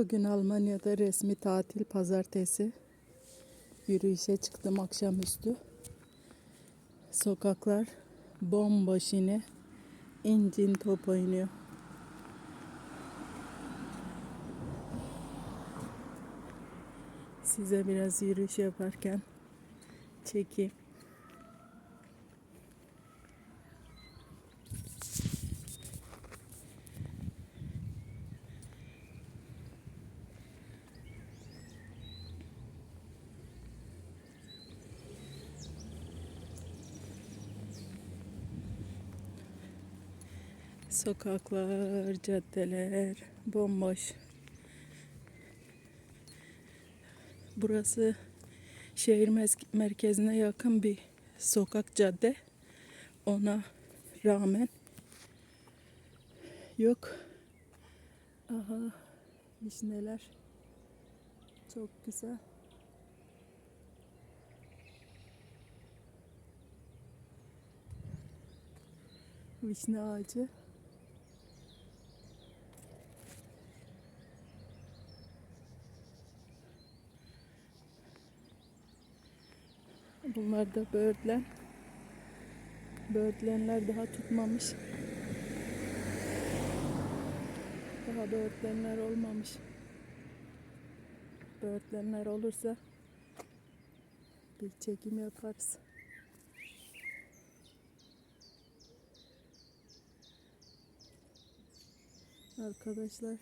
Bugün Almanya'da resmi tatil pazartesi. Yürüyüşe çıktım akşamüstü. Sokaklar bomboş yine. İncin top oynuyor. Size biraz yürüyüş yaparken çekeyim. Sokaklar, caddeler bomboş. Burası şehir merkezine yakın bir sokak cadde. Ona rağmen yok. Aha vişneler çok güzel. Vişne ağacı. Bunlar da böğürtlen. Böğürtlenler daha tutmamış. Daha böğürtlenler olmamış. Böğürtlenler olursa bir çekim yaparız. Arkadaşlar